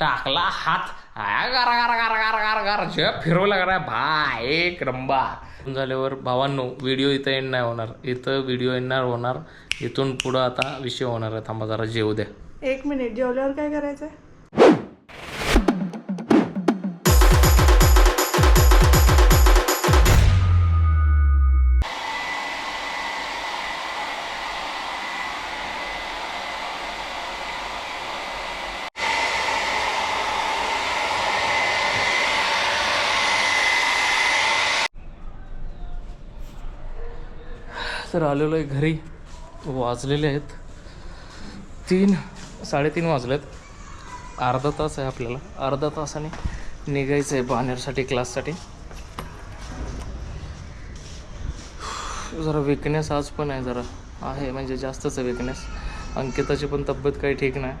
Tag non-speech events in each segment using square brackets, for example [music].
टाकला हात. गार गारा गारा गार गार गार. जे फिरवला करा भाय एक रंबा. झाल्यावर भावांनो व्हिडिओ इथं एंड नाही होणार. इथं व्हिडिओ येणार होणार. इथून पुढं आता विषय होणार आहे. थांबा जरा जेव द्या. एक मिनिट जेवल्यावर काय करायचं तर आलेलो आहे घरी. वाजलेले आहेत. तीन साडेतीन वाजलेत. अर्धा तास आहे आपल्याला. अर्धा तासाने निघायचं आहे बानेरसाठी क्लाससाठी. जरा विकनेस आज पण आहे जरा. आहे म्हणजे जास्तच आहे विकनेस अंकिताची पण तब्येत काही ठीक नाही.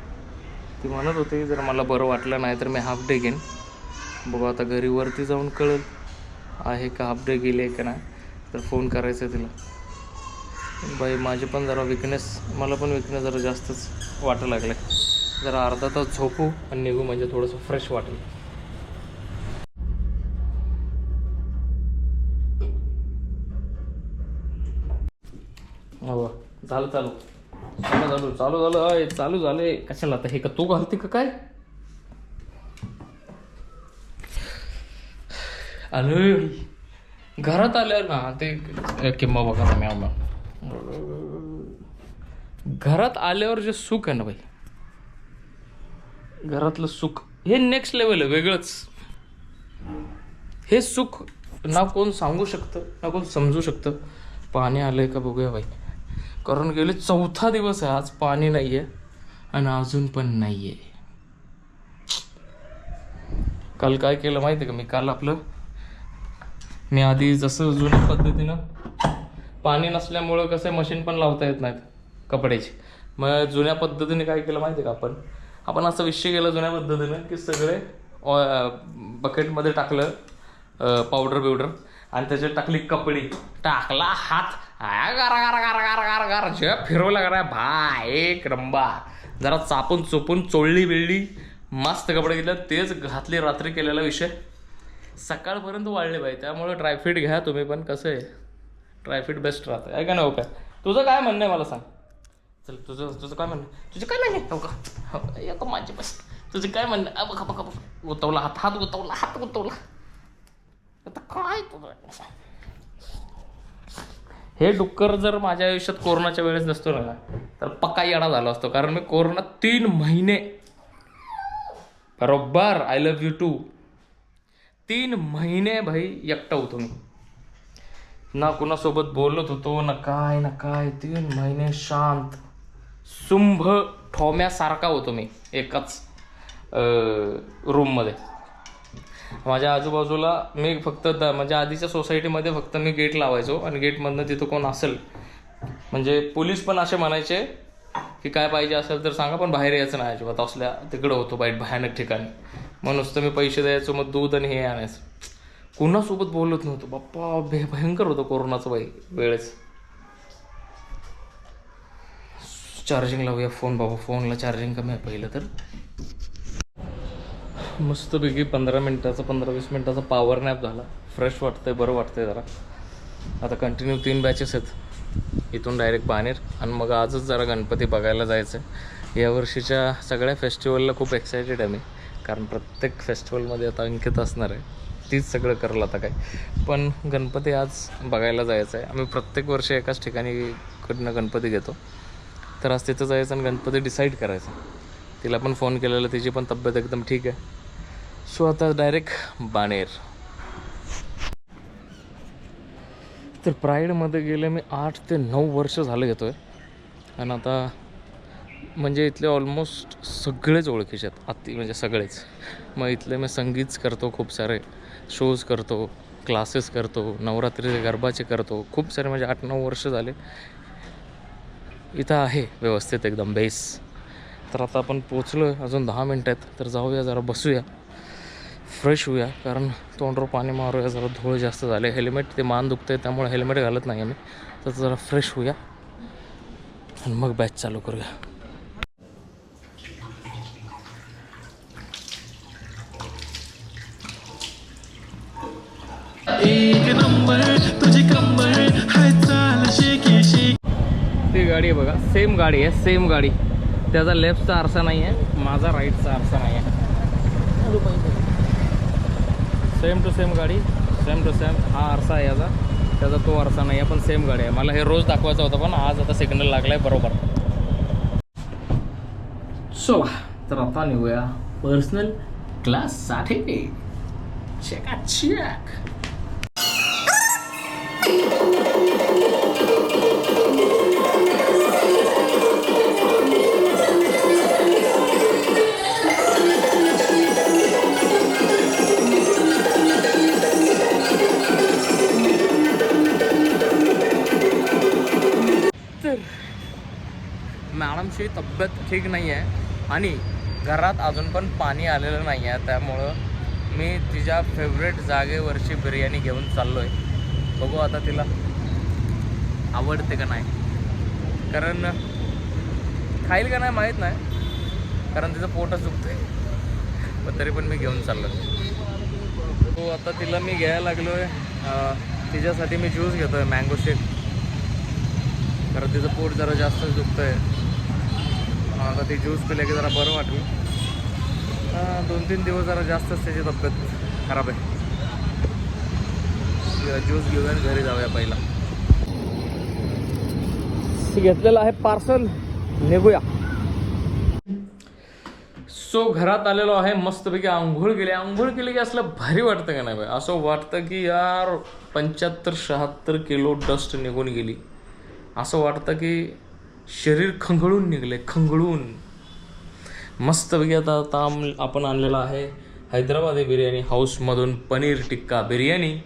ती म्हणत होती जर मला बरं वाटलं नाही तर मी हाफ डे घेईन. बघू आता घरी वरती जाऊन कळेल. आहे का हाफ डे गेली आहे का नाही. तर फोन करायचं आहे तिला. बाई माझे पण जरा विकनेस मला पण विकनेस जरा जास्तच वाटायला लागलं जरा अर्धा तास झोपू आणि निघू म्हणजे थोडंसं फ्रेश वाटेल. हो झालं चालू. चालू चालू चालू झालं. अय, चालू झाले. कशाला आता हे का तू घालते का काय? अरे घरात आल्यावर ना ते किंवा बघा मी आम्हाला घरात आल्यावर जे सुख आहे ना भाई घरातलं सुख हे नेक्स्ट लेवल आहे वेगळंच. हे सुख ना कोण सांगू शकतं ना कोण समजू शकतं. पाणी आलंय का बघूया भाई कारण गेले चौथा दिवस आहे आज पाणी नाही आहे आणि अजून पण नाही आहे काल काय केलं माहिती आहे का मी? काल आपलं मी आधी जसं जुन्या पद्धतीनं पाणी नसल्यामुळं कसं मशीन पण लावता येत नाहीत कपड्याची. मग जुन्या पद्धतीने काय केलं माहिती आहे का आपण? आपण असं विषय केला जुन्या पद्धतीनं की सगळे बकेटमध्ये टाकलं पावडर बिवडर आणि त्याच्यात टाकली कपडी. टाकला हात. गार गारा गारा गारा गारा गार. गारा जे फिरवला करा भा एक रंबा. जरा चापून चोपून चोळली बिळली मस्त कपडे घेतले. तेच घातले रात्री केलेला विषय. सकाळपर्यंत वाढले पाहिजे त्यामुळे ड्रायफ्रूट घ्या तुम्ही पण. कसं आहे? ट्रायफिट बेस्ट राहतं आहे का नाही ओके. काय तुझं काय म्हणणं आहे मला सांग. चल तुझं तुझं काय म्हणणं तुझं काय नाही हो का हो, येतो माझे बस. तुझं काय म्हणणं अ, बघा बघा बघा गुतवला हात हात गुतवला हात गुतवला आता काय तुझं हे डुक्कर जर माझ्या आयुष्यात कोरोनाच्या वेळेस नसतो ना तर पक्का येडा झालो असतो. कारण मी कोरोना तीन महिने बरोबर आय लव्ह यू टू तीन महिने भाई एकटा होतो मी. ना कुणासोबत बोलत होतो ना काय ना काय तीन महिने शांत. सुंभ ठोम्यासारखा होतो मी एकाच रूममध्ये माझ्या आजूबाजूला मी फक्त द म्हणजे आधीच्या सोसायटीमध्ये फक्त मी गेट लावायचो आणि गेटमधनं तिथं कोण असेल. म्हणजे पोलीस पण असे म्हणायचे की काय पाहिजे असेल तर सांगा पण बाहेर यायचं नाही अजिबात. असल्या तिकडं होतो बाईट भयानक ठिकाणी. मग नुसतं मी पैसे द्यायचो मग दूध आणि हे आणायचं. कुणासोबत बोलत नव्हतो. बाप्पा भे भयंकर होतं कोरोनाचं बाई वेळेस. चार्जिंग लावूया फोन बाबा फोनला चार्जिंग कमी आहे पहिलं तर. मस्तपैकी पंधरा मिनटाचा पंधरा वीस मिनटाचा पॉवर नॅप झाला. फ्रेश वाटतंय बरं वाटतंय जरा. आता कंटिन्यू तीन बॅचेस आहेत. इथून डायरेक्ट बाणेर आणि मग आजच जरा गणपती बघायला जायचं आहे यावर्षीच्या सगळ्या फेस्टिवलला खूप एक्सायटेड आहे मी. कारण प्रत्येक फेस्टिवलमध्ये आता अंकित असणार आहे. तीच सगळं करलं आता काय. पण गणपती आज बघायला जायचं आहे आम्ही प्रत्येक वर्षी एकाच ठिकाणी कडनं गणपती घेतो. तर आज तिथं जायचं आणि गणपती डिसाईड करायचं. तिला पण फोन केलेला तिची पण तब्येत एकदम ठीक आहे. सो आता डायरेक्ट बाणेर. तर प्राईडमध्ये गेले मी आठ ते नऊ वर्ष झालं घेतो आहे आणि आता म्हणजे इथले ऑलमोस्ट सगळेच ओळखीचे आहेत. आत्ती म्हणजे सगळेच. मग इथले मी संगीत करतो खूप सारे. शोज करतो क्लासेस करतो नवरात्रीचे गरबाचे करतो. खूप सारे म्हणजे आठ नऊ वर्ष झाले. इथं आहे व्यवस्थित एकदम बेस तर आता आपण पोचलो आहे अजून दहा मिनटं आहेत. तर जाऊया जरा बसूया. फ्रेश होऊया कारण तोंडवर पाणी मारूया जरा धूळ जास्त झाले. हेल्मेट ते मान दुखतं आहे त्यामुळे हेल्मेट घालत नाही आम्ही. तर जरा फ्रेश होऊया. आणि मग बॅच चालू करूया. ती गाडी आहे बघा सेम गाडी आहे सेम गाडी. त्याचा लेफ्टचा आरसा नाही आहे माझा राईटचा आरसा नाही आहे. सेम टू सेम गाडी सेम टू सेम हा आरसा आहे याचा त्याचा तो आरसा नाही आहे पण सेम गाडी आहे. मला हे रोज दाखवायचं होतं पण आज आता सिग्नल लागला आहे बरोबर. चला तर आता निघूया पर्सनल क्लाससाठी चेक मॅडमची तब्येत ठीक नाही आहे आणि घरात अजून पण पाणी आलेलं नाही आहे त्यामुळं मी तिच्या फेवरेट जागेवरची बिर्याणी घेऊन चाललो आहे बघू आता तिला आवडते का नाही. कारण खाईल का नाही माहीत नाही. कारण तिचं पोटच दुखतंय. पण तरी पण मी घेऊन चाललो हो आता तिला मी घ्यायला लागलो आहे तिच्यासाठी मी ज्यूस घेतो आहे मँगो शेक कारण तिचं पोट जरा जास्तच दुखतं आहे आता ती ज्यूस पिल्या की जरा बरं वाटलं. दोन तीन दिवस जरा जास्तच त्याची तब्येत खराब आहे. ज्यूस घेऊया आणि घरी जाऊया पहिला. घेतलेलं आहे पार्सल. निघूया. सो घरात आलेलो आहे मस्तपैकी आंघोळ केली. आंघोळ केली की असलं भारी वाटतं का नाही असं वाटतं की यार पंच्याहत्तर शहात्तर किलो डस्ट निघून गेली. असं वाटतं की शरीर खंगळून निघले खंगळून. मस्तपैकी आता आता आपण आणलेला आहे हैदराबादी बिर्याणी हाऊसमधून पनीर टिक्का बिर्याणी.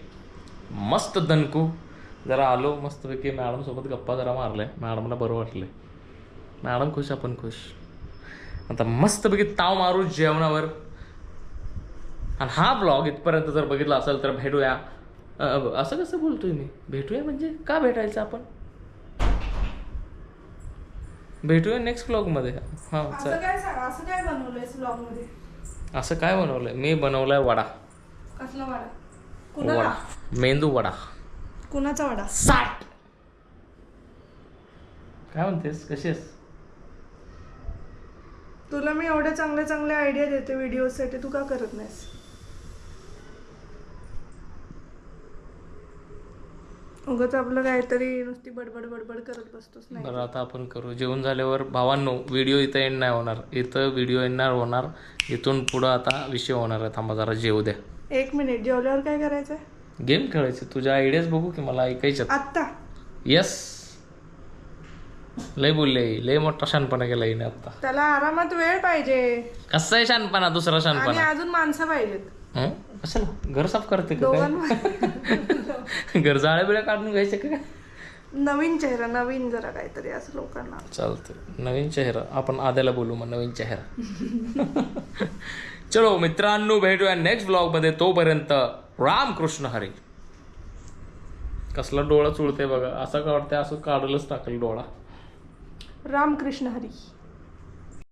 मस्त दणकू. जरा आलो मस्तपैकी मॅडमसोबत गप्पा जरा मारल्या. मॅडमला बरं वाटलं मॅडम खुश आपण खुश. आता मस्तपैकी ताव मारू जेवणावर. आणि हा ब्लॉग इथपर्यंत जर बघितला असेल तर भेटूया. असं कसं बोलतोय मी? भेटूया म्हणजे? का भेटायचं आपण? भेटूया नेक्स्ट ब्लॉगमध्ये हां असं काय बनवलंय? मी बनवलाय वडा. कसला वडा? वडा. मेंदू वडा. कुणाचा वडा? साठ. काय म्हणतेस? कशी आहेस? तुला मी एवढे चांगले चांगले आयडिया देते व्हिडिओ साठी तू का करत नाहीस? उगाच आपलं काहीतरी नुसती बडबड बडबड करत बसतोस नाही बरं आता आपण करू. जेवण झाल्यावर भावांनो व्हिडिओ इथं एंड नाही होणार. इथं व्हिडिओ एंडणार होणार. इथून पुढं आता विषय होणार आहे. थांबा जरा जेवू द्या. एक मिनिट जेवल्यावर काय करायचंय? गेम खेळायचे. तुझ्या आयडियाज बघू की मला ऐकायच्यात. आत्ता. येस लय बोलले. लय मोठा शानपणा केला हिने आता त्याला आरामात वेळ पाहिजे. कसा आहे शानपणा दुसरा आणि शानपणा अजून माणसं पाहिजेत. हं? कशाला? घर साफ करते का काय? दोघांमध्ये. [laughs] घर जाळ्या बिळ्या काढून घ्यायचे का काय? नवीन चेहरा नवीन जरा काहीतरी असं लोकांना. चालतं नवीन चेहरा. आपण आद्याला बोलू मग नवीन चेहरा. [laughs] चलो मित्रांनो भेटूया नेक्स्ट ब्लॉगमध्ये. तोपर्यंत रामकृष्ण हरी. कसला डोळा चुळते बघा. असं का वाटतंय असं काढूनच टाकेल डोळा. रामकृष्ण हरी.